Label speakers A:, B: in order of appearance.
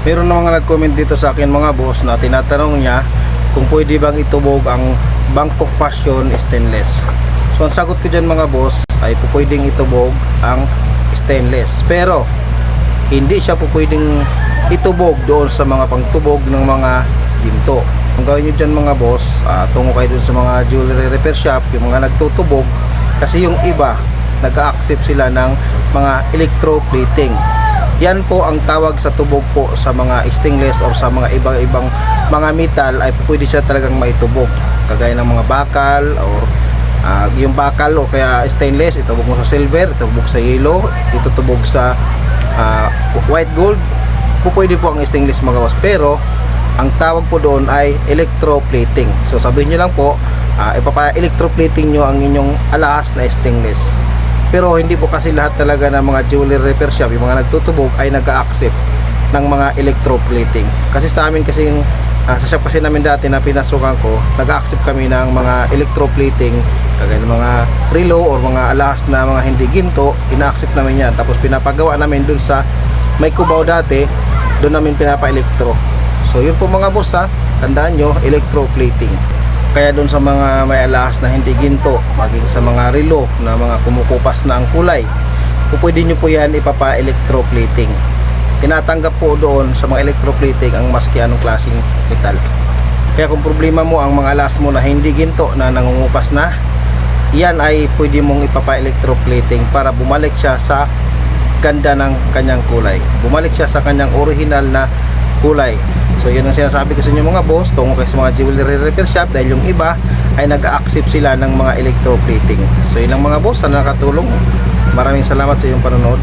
A: Meron na mga nag-comment dito sa akin mga boss na tinatanong niya kung pwede bang itubog ang Bangkok Fashion stainless. So ang sagot ko dyan mga boss ay pwedeng itubog ang stainless. Pero hindi siya pwedeng itubog doon sa mga pangtubog ng mga ginto. Kung gawin nyo dyan mga boss, uh, tungo kayo doon sa mga jewelry repair shop, yung mga nagtutubog, kasi yung iba, nag-accept sila ng mga electroplating. Yan po ang tawag sa tubog po sa mga stainless or sa mga ibang-ibang mga metal ay pwede siya talagang maitubog. Kagaya ng mga bakal or ah, yung bakal o kaya stainless, itubog mo sa silver, itubog sa yellow, itutubog sa ah, white gold. Pwede po ang stainless boss. Pero ang tawag po doon ay electroplating. So sabihin nyo lang po, uh, ipapa-electroplating nyo ang inyong alahas na stainless. Pero hindi po kasi lahat talaga ng mga jewelry repair shop, yung mga nagtutubog ay nag-accept ng mga electroplating. Kasi sa amin kasi yung ah, sa shop kasi namin dati na pinasukan ko, nag-accept kami ng mga electroplating kagaya ng mga relo or mga alahas na mga hindi ginto, ina-accept namin yan. Tapos pinapagawa namin dun sa may kubaw dati, doon namin pinapa-electro. So yun po mga boss ha, tandaan nyo, electroplating. Kaya doon sa mga may alahas na hindi ginto, maging sa mga relo na mga kumukupas na ang kulay, po pwede nyo po yan ipapa-electroplating. Tinatanggap po doon sa mga electroplating ang maski anong klaseng metal. Kaya kung problema mo ang mga alahas mo na hindi ginto na nangungupas na, yan ay pwede mong ipapa-electroplating para bumalik siya sa ganda ng kanyang kulay. Bumalik siya sa kanyang original na kulay. So yun ang sinasabi ko sa inyo mga boss, tungo kayo sa mga jewelry repair shop dahil yung iba ay nag-accept sila ng mga electroplating. So yun lang mga boss, sana nakatulong. Maraming salamat sa iyong panonood.